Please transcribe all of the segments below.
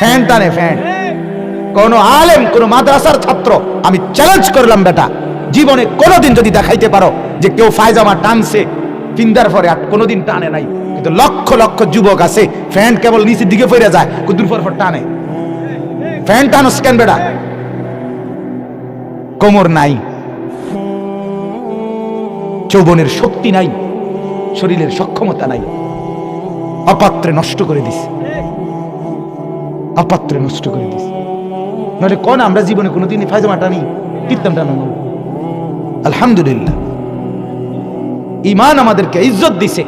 Fan টানে fan. কোন আলেম, কোন মাদ্রাসার ছাত্র, আমি চ্যালেঞ্জ করলাম বেটা। জীবনে কোনোদিন যদি দেখাইতে পারো যে কেউ ফায়জামা টানছে, পিন্দার আর কোনোদিন টানে নাই। কিন্তু লক্ষ লক্ষ যুবক আছে, ফ্যান কেবল নিচের দিকে ফিরে যায় কুদুর টানে। ফ্যান টানো কেন বেটা। কোমর নাই। যৌবনের শক্তি নাই। শরীরের সক্ষমতা নাই। অপাত্রে নষ্ট করে দিস অপাত্রে নষ্ট করে দিস নাহলে কোন আমরা জীবনে কোনোদিনই ফায়জামা টানি টিপতাম টানো। আলহামদুলিল্লাহ। ইমান আমাদেরকে ইজ্জত দিছে,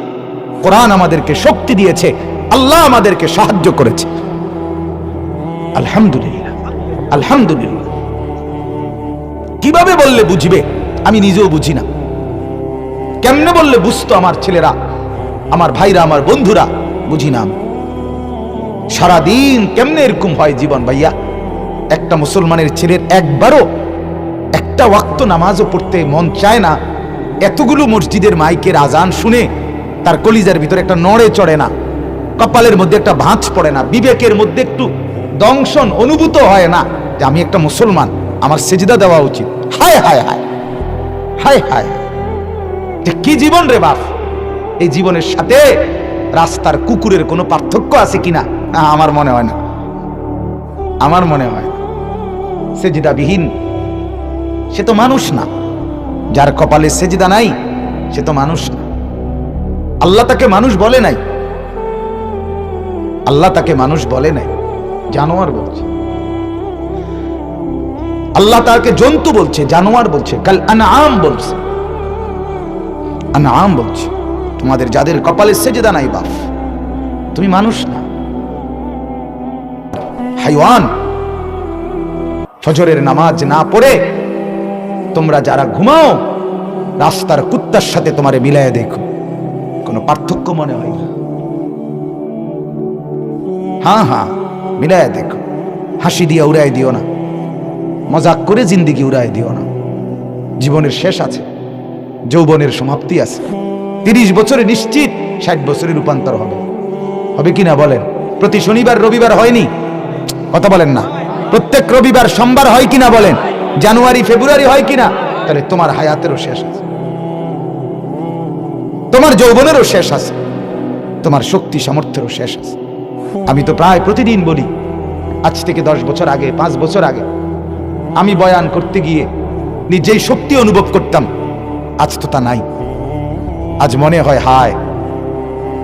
কোরআন আমাদেরকে শক্তি দিয়েছে, আল্লাহ আমাদেরকে সাহায্য করেছে। আলহামদুলিল্লাহ আলহামদুলিল্লাহ। কীভাবে বললে বুঝবে? আমি নিজেও বুঝি না। কেমনে বললে বুঝতো আমার ছেলেরা? আমার ভাইরা, আমার বন্ধুরা? বুঝি না আমি। সারাদিন কেমনে এরকম হয় জীবন, ভাইয়া? একটা মুসলমানের ছেলের একবারও একটা ওয়াক্ত নামাজও পড়তে মন চায় না। এতগুলো মসজিদের মাইকের আজান শুনে তার কলিজার ভিতরে একটা নড়ে চড়ে না। কপালের মধ্যে একটা ভাঁজ পড়ে না। বিবেকের মধ্যে একটু দংশন অনুভূত হয় না যে আমি একটা মুসলমান, আমার সেজিদা দেওয়া উচিত। হায় হায় হায় হায় হায়। কি জীবন রে বাপ? এই জীবনের সাথে রাস্তার কুকুরের কোনো পার্থক্য আছে কিনা? না, আমার মনে হয় না। আমার মনে হয় না। সেজিদাবিহীন। সে তো মানুষ না। যার কপালে সেজিদা নাই সে তো মানুষ না। আল্লাহ তাকে মানুষ বলে নাই। আল্লাহ তাকে মানুষ বলে নাই। জানোয়ার বলছে। আল্লাহ তাকে জন্তু বলছে জানোয়ার বলছে। কাল আনআম বলছে। আনআম বলছে তোমাদের যাদের কপালে সেজদা নাই বাপ তুমি মানুষ না। হাইওয়ান। ফজরের নামাজ না পড়ে তোমরা যারা ঘুমাও, রাস্তার কুত্তার সাথে তোমারে মিলায় দেখো। কোনো পার্থক্য মনে হয় না। হ্যাঁ হ্যাঁ মিলায় দেখো। হাসি দিয়ে উড়াই দিও না। মজাক করে জিন্দিগি উড়াই দিও না। জীবনের শেষ আছে, যৌবনের সমাপ্তি আছে। তিরিশ বছরে নিশ্চিত, ষাট বছরে রূপান্তর হবে। হবে কিনা বলেন? প্রতি শনিবার, রবিবার হয়নি। কথা বলেন না। প্রত্যেক রবিবার সোমবার হয় কিনা বলেন। জানুয়ারি, ফেব্রুয়ারি হয় কিনা, তাহলে তোমার হায়াতেরও শেষ আছে। তোমার যৌবনেরও শেষ আছে। তোমার শক্তি, সামর্থ্যেরও শেষ আছে। আমি তো প্রায় প্রতিদিন বলি, আজ থেকে দশ বছর আগে, পাঁচ বছর আগে, আমি বয়ান করতে গিয়ে নিজেই শক্তি অনুভব করতাম। আজ তো তা নাই। আজ মনে হয়, হায়,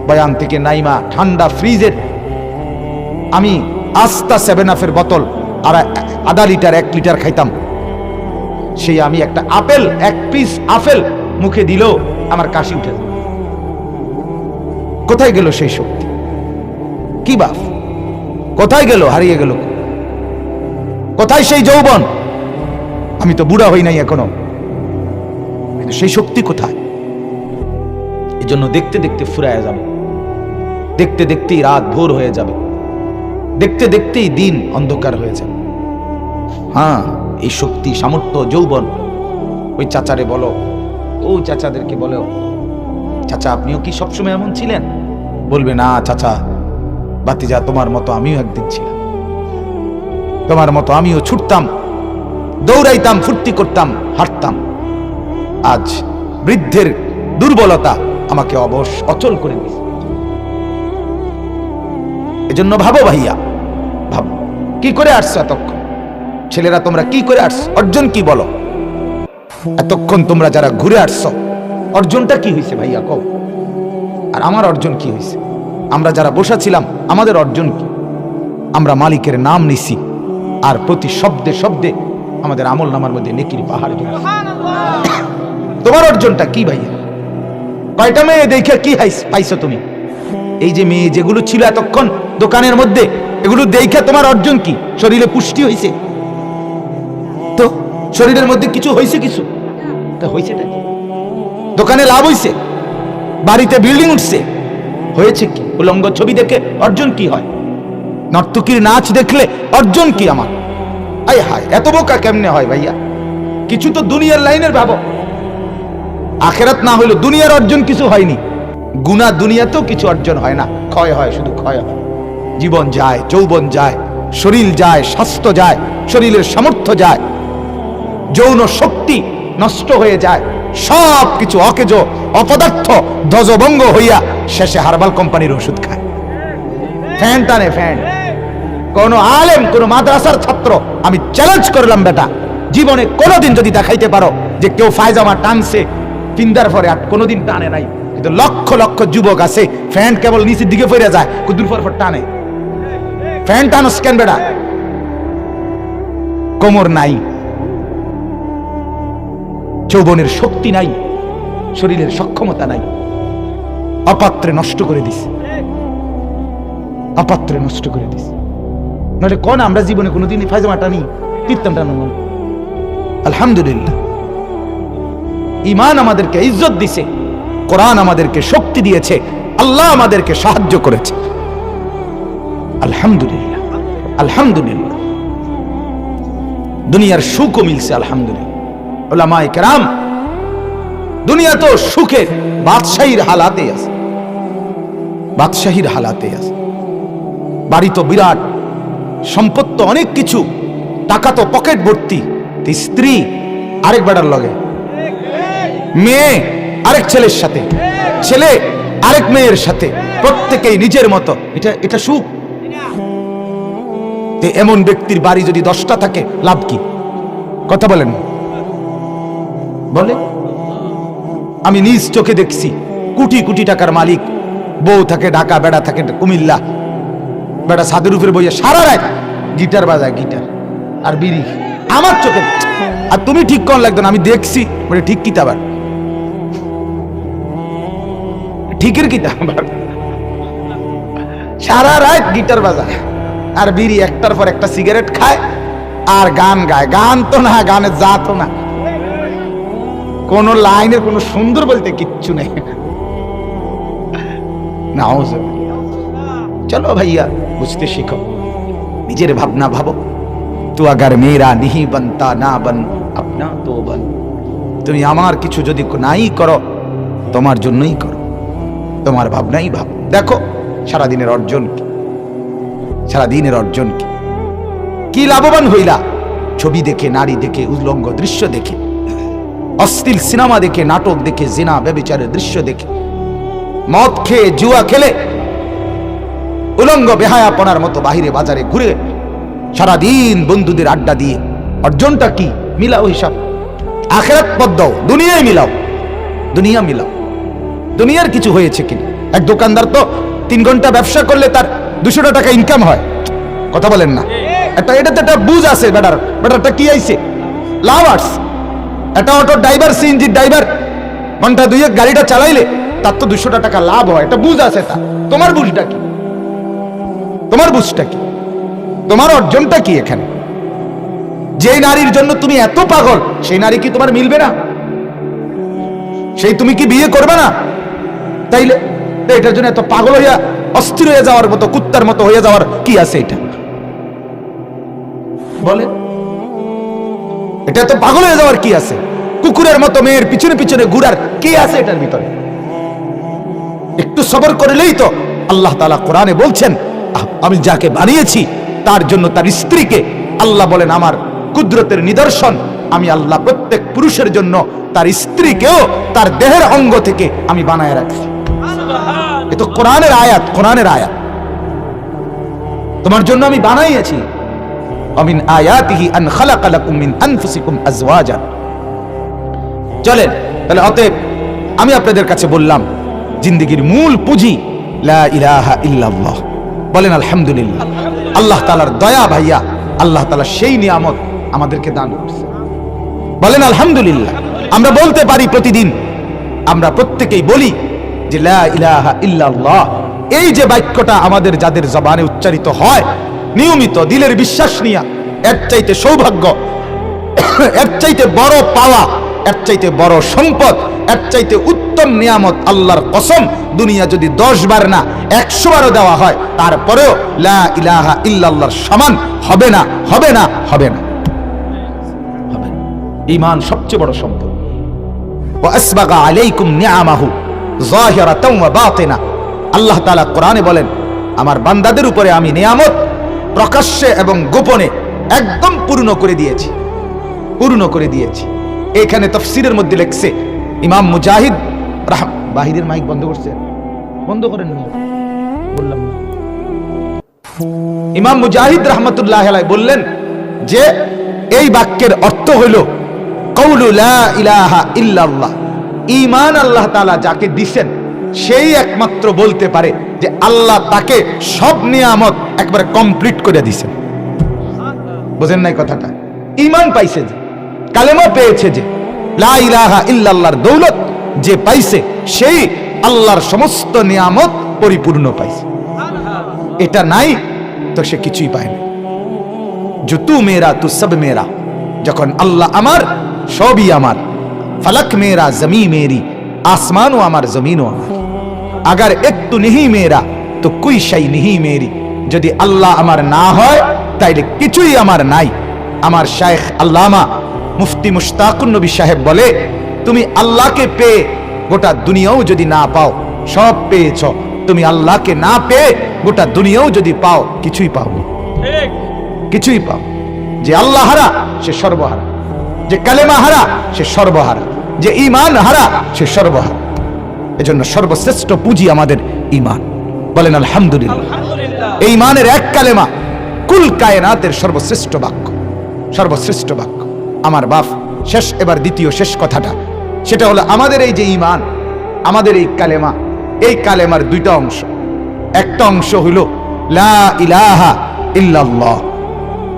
বয়ান থেকে নাইমা, ঠান্ডা, ফ্রিজের, আমি আস্তা সেভেন আফের বোতল আর আধা লিটার এক লিটার খাইতাম। সেই আমি একটা আপেল, এক পিস আপেল মুখে দিলেও আমার কাশি উঠে কোথায় গেল সেই শক্তি? কি বাপ কোথায় গেল? হারিয়ে গেল কোথায় সেই যৌবন? আমি তো বুড়া হই নাই এখনও। কিন্তু সেই শক্তি কোথায়? এজন্য দেখতে দেখতে ফুরায় যাবে। দেখতে দেখতেই রাত ভোর হয়ে যাবে। দেখতে দেখতেই দিন অন্ধকার হয়ে যাবে হ্যাঁ এই শক্তি, সামর্থ্য, যৌবন, ওই চাচারে বলো, ও চাচাদেরকে বলো, চাচা, আপনিও কি সবসময় এমন ছিলেন? বলবে, না চাচা, বাতিজা, তোমার মতো আমিও একদিন ছিলাম। তোমার মতো আমিও ছুটতাম, দৌড়াইতাম, ফুর্তি করতাম, হাঁটতাম। আজ বৃদ্ধের দুর্বলতা আমাকে অবশ, অচল করে দিয়েছে। এজন্য ভাবো ভাইয়া কি করে আসছো এতক্ষণ? ছেলেরা, তোমরা কি করে আসছো? অর্জন কি বলো? এতক্ষণ তোমরা যারা ঘুরে আসছো, অর্জনটা কি হয়েছে ভাইয়া কও? আর আমার অর্জন কি হয়েছে আমরা যারা বসা ছিলাম, আমাদের অর্জন কি? আমরা মালিকের নাম নিছি, আর প্রতি শব্দে শব্দে আমাদের আমল নামার মধ্যে নেকির পাহাড়। তোমার অর্জনটা কি ভাইয়া? কয়টা মেয়ে দেখে কি পাইছো তুমি? এই যে মেয়ে যেগুলো ছিল এতক্ষণ দোকানের মধ্যে এগুলো দেখে তোমার অর্জন কি? শরীরে পুষ্টি হয়েছে তো, শরীরের মধ্যে কিছু হয়েছে কিছু? তা হয়েছেটা কি? দোকানে লাভ হয়েছে বাড়িতে বিল্ডিং উঠছে? হয়েছে কি? উলঙ্গ ছবি দেখে অর্জন কি হয়? নর্তকীর নাচ দেখলে অর্জন কি আমার? আয় হায়, এত বোকা কেমনে হয় ভাইয়া? কিছু তো দুনিয়ার লাইনের ভাবো। আখেরাত না হইল দুনিয়ার অর্জন কিছু হয়নি। গুনা দুনিয়াতেও কিছু অর্জন হয় না। ক্ষয় হয়, শুধু ক্ষয় হয়। জীবন যায়, যৌবন যায়, শরীর যায়, স্বাস্থ্য যায়, শরীরের সামর্থ্য যায়, যৌন শক্তি নষ্ট হয়ে যায় সব কিছু অকেজ, অপদার্থ, ধ্বজভঙ্গ হইয়া শেষে হারবাল কোম্পানির ওষুধ খায়। ফ্যান টানে ফ্যান। কোন আলেম, কোন মাদ্রাসার ছাত্র, আমি চ্যালেঞ্জ করলাম, বেটা। জীবনে কোনোদিন যদি দেখাইতে পারো যে কেউ ফায়জামা টানছে, পিন্দার পরে আর কোনোদিন টানে নাই। কিন্তু লক্ষ লক্ষ যুবক আছে, ফ্যান কেবল নিচের দিকে ফিরে যায়, কুদুর পর টানে। ফ্যান টানো স্ক্যান বেটা কোমর নাই। যৌবনের শক্তি নাই। শরীরের সক্ষমতা নাই। অপাত্রে নষ্ট করে দিস অপাত্রে নষ্ট করে দিস নাহলে কোন আমরা জীবনে কোনোদিনই ফায়জামা টানি কীর্তন টানো। আলহামদুলিল্লাহ। ইমান আমাদেরকে ইজ্জত দিছে, কোরআন আমাদেরকে শক্তি দিয়েছে, আল্লাহ আমাদেরকে সাহায্য করেছে। আলহামদুলিল্লাহ আলহামদুলিল্লাহ। দুনিয়ার সুখও মিলছে, আলহামদুলিল্লাহ। ওলামায়ে কেরাম দুনিয়া তো সুখের বাদশাহীর হালাতে আছে। বাদশাহীর হালাতে আছে। বাড়ি তো বিরাট, সম্পদ তো অনেক কিছু, টাকা তো পকেট ভর্তি স্ত্রী আরেক বেটার লগে, মেয়ে আরেক ছেলের সাথে, ছেলে আরেক মেয়ের সাথে, প্রত্যেকেই নিজের মতো, এটা এটা সুখ। এমন ব্যক্তির বাড়ি যদি দশটা থাকে, লাভ কি? কথা বলেন। বলে আমি নিজ চোখে দেখছি, কোটি কোটি টাকার মালিক, বউ থাকে ঢাকা বেড়া থাকে, কুমিল্লা। বেড়া ছাদের উপরে বইয়া সারা রাত গিটার বাজায়, গিটার আর বিড়ি। আমার চোখে আর তুমি ঠিক কোন লাগতো না, আমি দেখছি, বলে ঠিক কি আবার? ঠিকের কি আবার? সারা রাত গিটার বাজায়। আর বিড়ি একটার পর একটা সিগারেট খায় আর গান গায়। গান তো না, গানের জাতও না। কোন লাইনের কোনো সুন্দর বলতে কিচ্ছু নেই। চলো ভাইয়া, বুঝতে শিখো। নিজের ভাবনা ভাবো। তু আগার মেরা নিহি বনতা না বন, আপনা তো বন। তুমি আমার কিছু যদি নাই করো, তোমার জন্যই করো। তোমার ভাবনাই ভাব। দেখো, সারাদিনের অর্জন কি? সারাদিনের অর্জন কি? কি লাভবান হইলা? ছবি দেখে, নারী দেখে, উল্লঙ্গ দৃশ্য দেখে, অশ্লীল সিনেমা দেখে, নাটক দেখে, জিনা ব্যবিচারের দৃশ্য দেখে, মদ খেয়ে, জুয়া খেলে, উলঙ্গ বেহায়াপনার মতো বাহিরে বাজারে ঘুরে, সারাদিন বন্ধুদের আড্ডা দিয়ে, অর্জনটা কি? মিলাও হিসাব। আখেরাত পদ দাও, দুনিয়ায় মিলাও। দুনিয়া মিলাও। দুনিয়ার কিছু হয়েছে কিনা? এক দোকানদার তো তিন ঘণ্টা ব্যবসা করলে তার দুশোটা টাকা ইনকাম হয়। কথা বলেন না। একটা এটাতে একটা বুঝ আছে বেটার বেটারটা কি আইছে? লাভ আসছে একটা অটো ড্রাইভার, সিএনজি ড্রাইভার, ঘণ্টা দুইয়েক গাড়িটা চালাইলে তার তো দুশোটা টাকা লাভ হয়। এটা বুঝ আছে তা তোমার বুঝটা কি? তোমার বুঝটা কি? তোমার অর্জনটা কি এখানে? যে নারীর জন্য তুমি এত পাগল, সেই নারী কি তোমার মিলবে না? সেই তুমি কি বিয়ে করবে না? তাইলে এটার জন্য এত পাগল হইয়া অস্থির হয়ে যাওয়ার মতো, কুত্তার মতো হয়ে যাওয়ার কি আছে এটা? বলে। এটা তো পাগল হয়ে যাওয়ার কি আছে? কুকুরের মতো মেয়ের পিছনে পিছনে ঘুরার কি আছে এটার ভিতরে? একটু সবর করলেই তো আল্লাহ তালা কোরআনে বলছেন আমি যাকে বানিয়েছি, তার জন্য তার স্ত্রীকে আল্লাহ বলেন, আমার কুদরতের নিদর্শন, আমি আল্লাহ প্রত্যেক পুরুষের জন্য তার স্ত্রীকেও তার দেহের অঙ্গ থেকে আমি বানায় রাখছি এ তো কোরআনের আয়াত কোরআনের আয়াত। তোমার জন্য আমি বানাইয়াছি। অমিন আয়াতিহি আন খালাকা লাকুম মিন আনফুসিকুম আজওয়াজা। চলেন, তাহলে অতএব আমি আপনাদের কাছে বললাম, জিন্দেগির মূল পুঁজি, লা ইলাহা ইল্লাল্লাহ। বলেন, আলহামদুলিল্লাহ। আল্লাহ তাআলার দয়া ভাইয়া, আল্লাহ তাআলা সেই নিয়ামত আমাদেরকে দান করছে। বলেন, আলহামদুলিল্লাহ। আমরা বলতে পারি প্রতিদিন, আমরা প্রত্যেকেই বলি যে ইলাহা ইল্লাল্লাহ, এই যে বাক্যটা আমাদের যাদের জবানে উচ্চারিত হয়, নিয়মিত দিলের বিশ্বাস নিয়া এক চাইতে সৌভাগ্য এক চাইতে বড় পাওয়া এক চাইতে বড় সম্পদ এক চাইতে উত্তম নিয়ামত আল্লাহর কসম দুনিয়া যদি দশ বার না, একশো বারও দেওয়া হয়, তারপরেও লা ইলাহা ইল্লাল্লাহর সমান হবে না হবে না হবে না। ইমান সবচেয়ে বড় সম্পদ। আলাইকুম নিয়ামাহু। আল্লাহ তালা কোরআনে বলেন, আমার বান্দাদের উপরে আমি নিয়ামত প্রকাশ্যে এবং গোপনে একদম পূর্ণ করে দিয়েছি। পূর্ণ করে দিয়েছি। এখানে তফসিরের মধ্যে লেখছে, ইমাম মুজাহিদ বাহিরের মাইক বন্ধ করছে। বন্ধ করেন বললাম ইমাম মুজাহিদ রহমতুল্লাহ বললেন যে, এই বাক্যের অর্থ হইল কৌলু লা ইলাহা ইল্লাল্লাহ। ইমান আল্লাহ তালা যাকে দিছেন, সেই একমাত্র বলতে পারে যে আল্লাহ তাকে সব নিয়ামত একবারে কমপ্লিট করে দিছেন। বোঝেন নাই কথাটা? ইমান পাইছে যে, কালেমা পেয়েছে যে দৌলত যে পাইছে, সেই আল্লাহর সমস্ত নিয়ামত পরিপূর্ণ পাইছে। এটা নাই তো সে কিছুই পায় না। জুতু মেয়েরা তু সব মেয়েরা, যখন আল্লাহ আমার, সবই আমার। ফলক মেরা, জমি মেরি, আসমানও আমার, জমিনও আমার। আগার একটু নিহি মেরা, তো কুই শাই নিহি মেরি। যদি আল্লাহ আমার না হয়, তাইলে কিছুই আমার নাই। আমার শায়েখ আল্লামা মুফতি মুশতাকুন নবী সাহেব বলে, তুমি আল্লাহকে পেয়ে গোটা দুনিয়াও যদি না পাও, সব পেয়েছ। তুমি আল্লাহকে না পেয়ে গোটা দুনিয়াও যদি পাও, কিছুই পাও কিছুই পাও যে আল্লাহ হারা সে সর্বহারা। যে কালেমা হারা সে সর্বহারা। যে ইমান হারা সে সর্বহারা। এজন্য সর্বশ্রেষ্ঠ পুঁজি আমাদের ইমান বলেন আলহামদুলিল্লাহ। এই ইমানের এক কালেমা কুল কায়নাতের সর্বশ্রেষ্ঠ বাক্য। সর্বশ্রেষ্ঠ বাক্য। আমার বাপ শেষ এবার দ্বিতীয় শেষ কথাটা। সেটা হলো আমাদের এই যে ইমান আমাদের এই কালেমা এই কালেমার দুইটা অংশ। একটা অংশ হইল লা ইলাহা ইল্লাল্লাহ।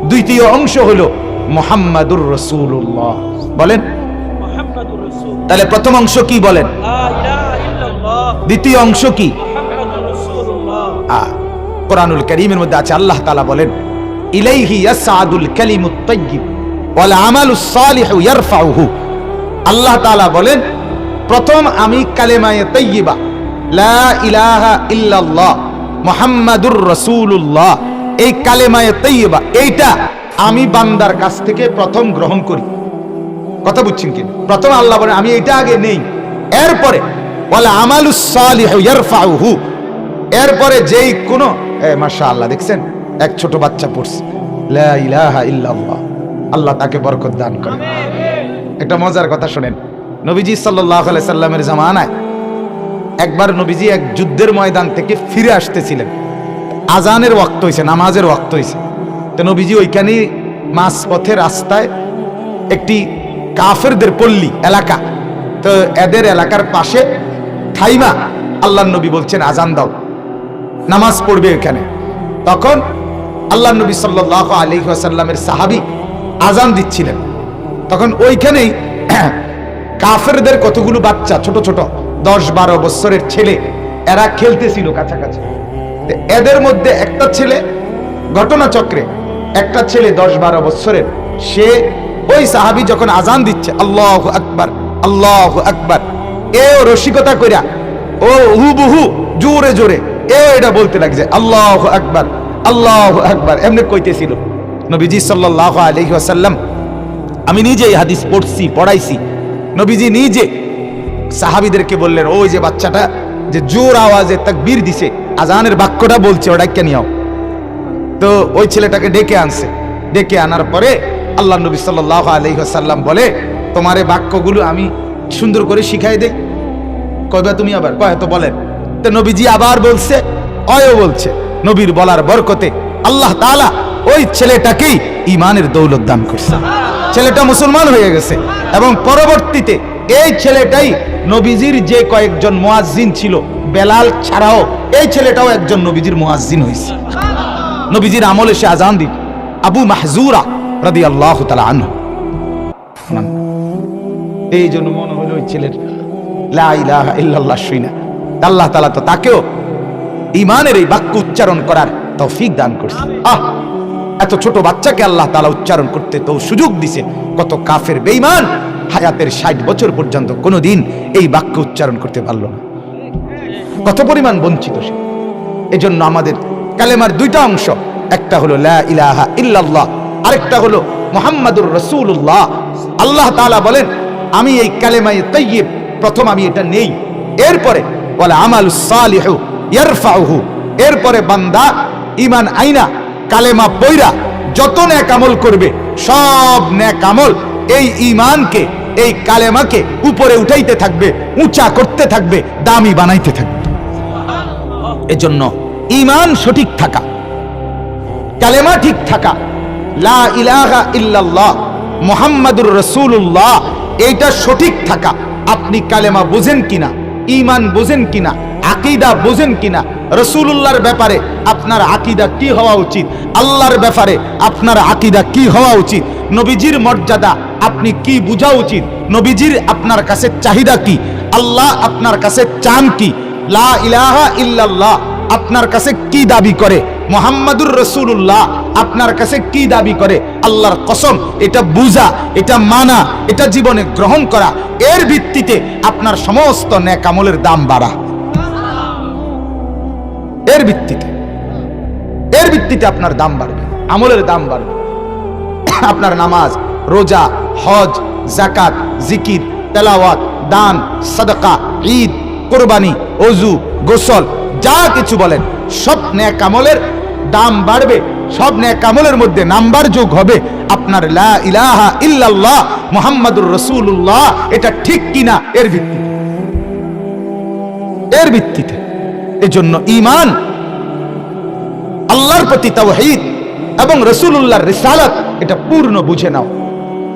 দ্বিতীয় অংশ হলো মোহাম্মদুর রসুল্লাহ বলেন। তাহলে প্রথম অংশ কি বলেন? দ্বিতীয় অংশ কি? কোরআনুল করিমের মধ্যে আছে আল্লাহ তাআলা বলেন ইলাইহি ইয়াসআদুল কালিমুত তাইয়্যিব ওয়াল আমালুস সালিহু ইয়ারফাউহু। আল্লাহ তাআলা বলেন প্রথম আমি কালেমায়ে তাইয়্যিবা লা ইলাহা ইল্লাল্লাহ মুহাম্মাদুর রাসূলুল্লাহ। এই কালেমায়ে তাইয়্যিবা এইটা আমি বান্দার কাছ থেকে প্রথম গ্রহণ করি। কথা বুঝছেন কি প্রথম আল্লাহ বলেন, আমি এটা আগে নেই। এরপরে বলে আমালুস সালিহু ইয়ারফাউহু। এরপরে যেই কোন মাশাআল্লাহ, দেখছেন? এক ছোট বাচ্চা পড়ছে। ইল্লাল্লাহ। আল্লাহ তাকে বরকত দান করে। একটা মজার কথা শুনেন। নবীজি আলাইহি সাল্লামের জামানায় একবার নবীজি এক যুদ্ধের ময়দান থেকে ফিরে আসতেছিলেন। আজানের ওয়াক্ত হইছে, নামাজের ওয়াক্ত হইছে। তো নবীজি ওইখানেই মাছ পথে রাস্তায় একটি কাফেরদের পল্লী, এলাকা। তো এদের এলাকার পাশে থাইমা আল্লাহ নবী বলছেন, আজান দাও, নামাজ পড়বে এখানে। তখন আল্লাহ নবী সাল্লাহ আলী আসাল্লামের সাহাবি আজান দিচ্ছিলেন। তখন ওইখানেই কাফেরদের কতগুলো বাচ্চা, ছোট ছোট, দশ বারো বছরের ছেলে, এরা খেলতেছিল কাছাকাছি। এদের মধ্যে একটা ছেলে, ঘটনাচক্রে একটা ছেলে দশ বারো বছরের, সে ওই সাহাবি যখন আজান দিচ্ছে, আল্লাহ আকবার আল্লাহ আকবার, এও রসিকতা কইরা, ও হুবহু জোরে জোরে এ এটা বলতে লাগছে, আল্লাহ আকবার আল্লাহ আকবার, এমনি কইতেছিল নবীজি সাল্লাল্লাহু আলাইহি ওয়াসাল্লাম। আমি নিজে এই হাদিস পড়ছি, পড়াইছি। নবীজি নিজে সাহাবিদেরকে বললেন, ওই যে বাচ্চাটা যে জোর আওয়াজে তাকবীর দিছে, আজানের বাক্যটা বলছে, ওটা কে নিও তো ওই ছেলেটাকে ডেকে আনছে। ডেকে আনার পরে আল্লাহ নবী সাল্লাহ আলহিহাসাল্লাম বলে, তোমার এই বাক্যগুলো আমি সুন্দর করে শিখাই দেই। কয়বা তুমি আবার কয় তো বলেন। তো নবীজি আবার বলছে অয়ও বলছে, নবীর বলার বরকতে আল্লাহ তাআলা ওই ছেলেটাকেই ইমানের দৌলত দান করছে। ছেলেটা মুসলমান হয়ে গেছে এবং পরবর্তীতে এই ছেলেটাই নবীজির যে কয়েকজন মুয়াজ্জিন ছিল, বেলাল ছাড়াও এই ছেলেটাও একজন নবীজির মুয়াজ্জিন হয়েছে নবীজির আমলে সে আজান দিত আবু মাহজুরা রাদি আল্লাহ তালা এই জন্য মনে হলো ওই ছেলের আল্লাহ তালা তো তাকেও ইমানের এই বাক্য উচ্চারণ করার তৌফিক দান করছে। আহ! এত ছোট বাচ্চাকে আল্লাহ তালা উচ্চারণ করতে তো সুযোগ দিছে। কত কাফের বেঈমান হায়াতের ষাট বছর পর্যন্ত কোনোদিন এই বাক্য উচ্চারণ করতে পারল না। কত পরিমাণ বঞ্চিত সে। এজন্য আমাদের কালেমার দুইটা অংশ একটা হলো ইলাহা ইল্লাল্লাহ, আরেকটা হলো মুহাম্মাদুর রাসূলুল্লাহ। আল্লাহ তাআলা বলেন, আমি এই কালেমায়ে তাইয়্যিব, প্রথম আমি এটা নেই। এরপরে বলে আমালুস সালিহু এরপরে, বান্দা, ঈমান আইনা, কালেমা পইরা, যত ন্যাক আমল করবে, সব ন্যাক আমল এই ইমানকে এই কালেমাকে উপরে উঠাইতে থাকবে, উঁচা করতে থাকবে, দামি বানাইতে থাকবে। এজন্য ইমান সঠিক থাকা কালেমা ঠিক থাকা। লা ইলাহা ইল্লাল্লাহ, মুহাম্মাদুর রাসূলুল্লাহ, এইটা সঠিক থাকা। আপনি কালেমা বোঝেন কিনা, ঈমান বোঝেন কিনা, আকীদা বোঝেন কিনা রসুল্লাহর ব্যাপারে আপনার আকীদা কি হওয়া উচিত, আল্লাহর ব্যাপারে আপনার আকীদা কি হওয়া উচিত, নবীজির মর্যাদা আপনি কি বোঝা উচিত, নবীজির আপনার কাছে চাহিদা কি, আল্লাহ আপনার কাছে চান কি, লা ইলাহা ইল্লাল্লাহ, আপনার কাছে কি দাবি করে মোহাম্মদুর রসুল্লাহ আপনার কাছে কি দাবি করে? আল্লাহর কসম, এটা বুঝা, এটা মানা, এটা জীবনে গ্রহণ করা, এর ভিত্তিতে আপনার সমস্ত ন্যাক আমলের দাম বাড়া। এর ভিত্তিতে এর ভিত্তিতে আপনার দাম বাড়বে, আমলের দাম বাড়বে। আপনার নামাজ, রোজা, হজ জাকাত জিকির, তেলাওয়াত, দান, সাদকা, ঈদ, কোরবানি, অজু, গোসল, যা কিছু বলেন, সব ন্যাক আমলের দাম বাড়বে, সব ন্যাক আমলের মধ্যে নাম্বার যোগ হবে। আপনার লা ইলাহা ইল্লাল্লাহ, মুহাম্মাদুর রাসূলুল্লাহ, এটা ঠিক কিনা? এর ভিত্তিতে। এর ভিত্তিতে। এজন্য ঈমান, আল্লাহর প্রতি তাওহীদ এবং রসুল্লাহর রিসালাত, এটা পূর্ণ বুঝে নাও।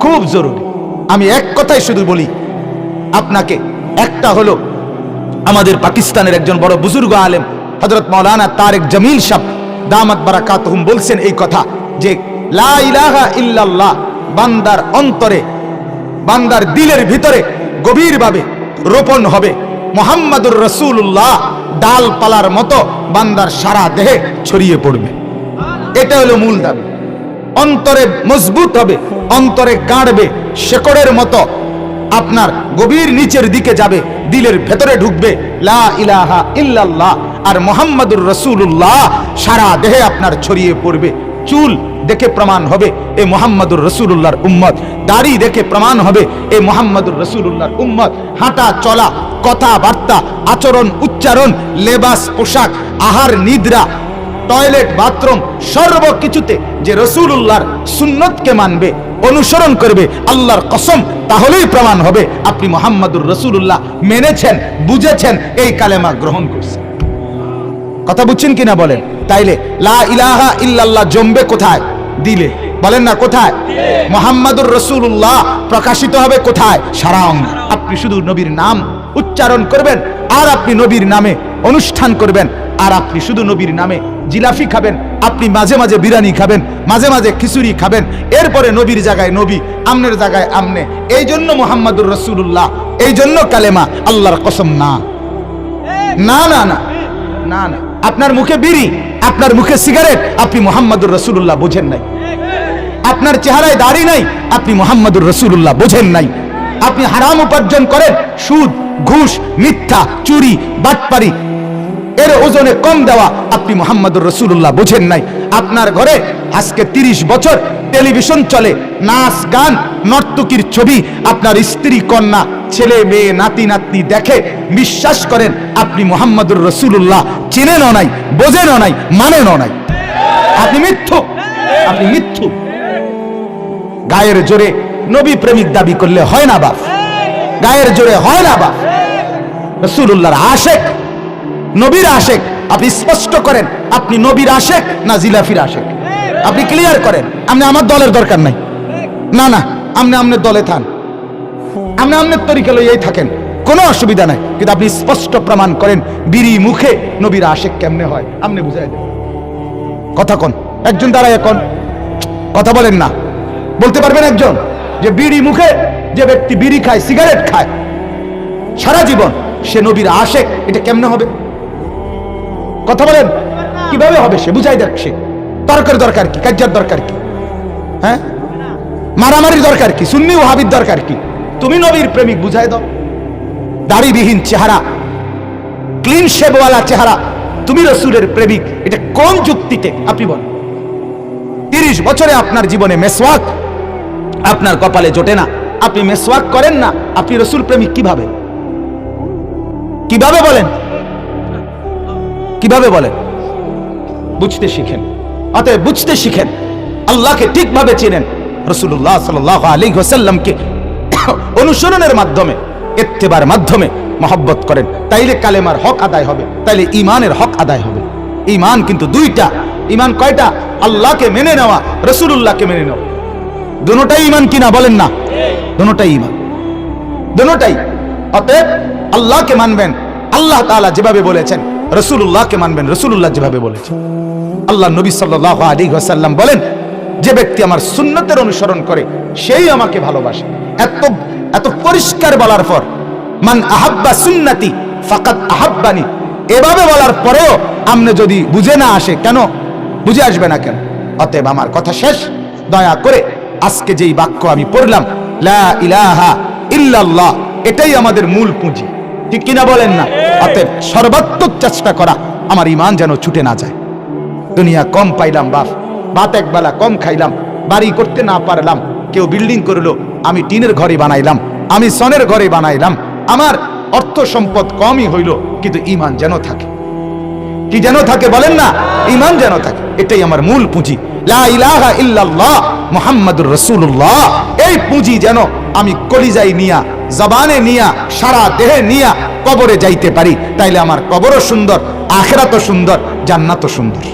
খুব জরুরি। আমি এক কথাই শুধু বলি, আপনাকে একটা হলো আমাদের পাকিস্তানের একজন বড় বুজুর্গ আলেম হজরত মৌলানা তারেক জামিল সাহ দামাত বারাকাতহুম বলছেন এই কথা যে, লা ইল্লাল্লাহ, বান্দার অন্তরে, বান্দার দিলের ভিতরে গভীরভাবে রোপণ হবে। মোহাম্মদুর রসুল্লাহ ডালপালার মতো বান্দার সারা দেহে ছড়িয়ে পড়বে। এটা হলো মূল দাবি। অন্তরে মজবুত হবে, অন্তরে গাঁড়বে, শেকড়ের মতো আপনার গভীর নিচের দিকে যাবে, দিলের ভেতরে ঢুকবে। লা ইলাহা ইল্লাল্লাহ আর মোহাম্মদুর রসুল্লাহ সারা দেহে আপনার ছড়িয়ে পড়বে। চুল দেখে প্রমাণ হবে, এ মোহাম্মদুর রসুল্লাহর উম্মত। দাড়ি দেখে প্রমাণ হবে, এ মোহাম্মদুর রসুল্লাহর উম্মত। হাঁটা, চলা, কথাবার্তা, আচরণ, উচ্চারণ, লেবাস, পোশাক, আহার, নিদ্রা, টয়লেট, বাথরুম, সর্বকিছুতে যে রসুল্লাহর সুন্নতকে মানবে, অনুসরণ করবে, আল্লাহর কসম, তাহলেই প্রমাণ হবে। আপনি মোহাম্মদুর রসুল্লাহ মেনেছেন, বুঝেছেন, এই কালেমা গ্রহণ করছেন। কথা বুঝছেন কিনা বলেন? তাইলে লা ইলাহা ইল্লাল্লাহ জমবে কোথায়? দিলে। বলেন না কোথায়? মোহাম্মদুর রসুল্লাহ প্রকাশিত হবে কোথায়? সারা। অঙ্গে আপনি শুধু নবীর নাম উচ্চারণ করবেন আর আপনি নবীর নামে অনুষ্ঠান করবেন আর আপনি শুধু নবীর নামে জিলাফি খাবেন আপনি মাঝে মাঝে বিরিয়ানি খাবেন মাঝে মাঝে খিচুড়ি খাবেন এরপরে নবীর জায়গায় নবী আমনের জায়গায় আমনে। এই জন্য মোহাম্মদুর রসুল্লাহ এই জন্য কালেমা আল্লাহর কসম না। না না না। না না। আপনার মুখে বিড়ি, আপনার মুখে সিগারেট, আপনি মোহাম্মদুর রসুল্লাহ বোঝেন নাই। আপনার চেহারায় দাড়ি নাই, আপনি মোহাম্মদুর রসুল্লাহ বোঝেন নাই। আপনি হারাম উপার্জন করেন, সুদ, ঘুষ, মিথ্যা, চুরি, বাটপারি, এর ওজনে কম দেওয়া আপনি মোহাম্মদুর রসুল্লাহ বোঝেন নাই। আপনার ঘরে আজকে তিরিশ বছর টেলিভিশন চলে, নাচ, গান, নর্তকীর ছবি। আপনার স্ত্রী, কন্যা, ছেলে, মেয়ে, নাতি, নাতনি দেখে বিশ্বাস করেন, আপনি মোহাম্মদুর রসুল্লাহ চেনেনও নাই বোঝেনও নাই মানেনও নাই। আপনি মিথ্যু আপনি মিথ্যু। গায়ের জোরে নবী প্রেমিক দাবি করলে হয় না বাপ। গায়ের জোরে হয় না বাপ। রসুল্লাহর আশেক, নবীর আশেক। আপনি স্পষ্ট করেন, আপনি নবীর আশেক না জিলাফির আশেক? আপনি ক্লিয়ার করেন, আপনি আমার দলের দরকার নাই। না না, আপনি আপনার দলে থান। আপনি আপনার তরিকে লইয়াই থাকেন, কোনো অসুবিধা নাই। কিন্তু আপনি স্পষ্ট প্রমাণ করেন, বিড়ি মুখে নবীর আশেক কেমনে হয়, আপনি বুঝাই দেন। কথা কোন, একজন দাঁড়ায় এখন কথা বলেন না। বলতে পারবেন একজন, যে বিড়ি মুখে যে ব্যক্তি বিড়ি খায়, সিগারেট খায়, সারা জীবন সে নবীর আশেক, এটা কেমনে হবে? কথা বলেন, কীভাবে হবে সে? বুঝাই দেখ সে। তর্কের দরকার কি? কার্যার দরকার কি? হ্যাঁ? মারামারির দরকার কি? সুন্নি হাবির দরকার কি? তুমি নবীর প্রেমিক, বুঝাই দাও। দাড়িবিহীন চেহারা ক্লিন শেপওয়ালা চেহারা, তুমি রসুলের প্রেমিক। এটা কোন যুক্তিতে আপনি বলেন। তিরিশ বছরে আপনার জীবনে মেসওয়াক? আপনার কপালে জোটে না। আপনি মেসওয়াক করেন না। আপনি রসুল প্রেমিক কীভাবে? কীভাবে বলেন? কীভাবে বলেন? বুঝতে শিখেন। অতএব বুঝতে শিখেন। আল্লাহকে ঠিকভাবে চেনেন। রসুল্লাহ সাল আলী হোসাল্লামকে অনুসরণের মাধ্যমে এত্তেবার মাধ্যমে মহব্বত করেন। তাইলে কালেমার হক আদায় হবে, তাইলে ইমানের হক আদায় হবে। ইমান কিন্তু দুইটা ইমান কয়টা? আল্লাহকে মেনে নেওয়া রসুল্লাহকে মেনে নেওয়া। দুটাই ইমান কিনা বলেন না? দুটাই ইমান দুটাই অতএব আল্লাহকে মানবেন। আল্লাহ তাআলা যেভাবে বলেছেন রসুল্লাহকে মানবেন রসুল্লাহ যেভাবে বলেছেন আল্লাহ নবী সাল্লাল্লাহু আলাইহি ওয়াসাল্লাম বলেন, যে ব্যক্তি আমার সুন্নতের অনুসরণ করে, সেই আমাকে ভালোবাসে। এত এত পরিষ্কার বলার পর, মান আহাব্বা সুন্নতি ফাকাত আহাব্বানি। এভাবে বলার পরেও আমনে যদি বুঝে না আসে, কেন? বুঝে আসবে না কেন? অতএব আমার কথা শেষ। দয়া করে আজকে যেই বাক্য আমি পড়লাম, লা ইলাহা ইল্লাল্লাহ, এটাই আমাদের মূল পুঁজি। ঠিক কিনা বলেন না? অতএব সর্বাত্মক চেষ্টা করা, আমার ইমান যেন ছুটে না যায়। দুনিয়া কম পাইলাম, বাপ। ভাত একবেলা কম খাইলাম, বাড়ি করতে না পারলাম, কেউ বিল্ডিং করল, আমি টিনের ঘরে বানাইলাম, আমি সনের ঘরে বানাইলাম, আমার অর্থ সম্পদ কমই হইল, কিন্তু ইমান যেন থাকে। কি যেন থাকে বলেন না? ইমান যেন থাকে, এটাই আমার মূল পুঁজি। লা ইলাহা ইল্লাল্লাহ মুহাম্মাদুর রাসূলুল্লাহ। এই পুঁজি যেন আমি কলিজাই নিয়া, জবানে নিয়া, সারা দেহে নিয়া কবরে যাইতে পারি। তাইলে আমার কবরও সুন্দর, আখেরাতও সুন্দর, জান্নাতও সুন্দর।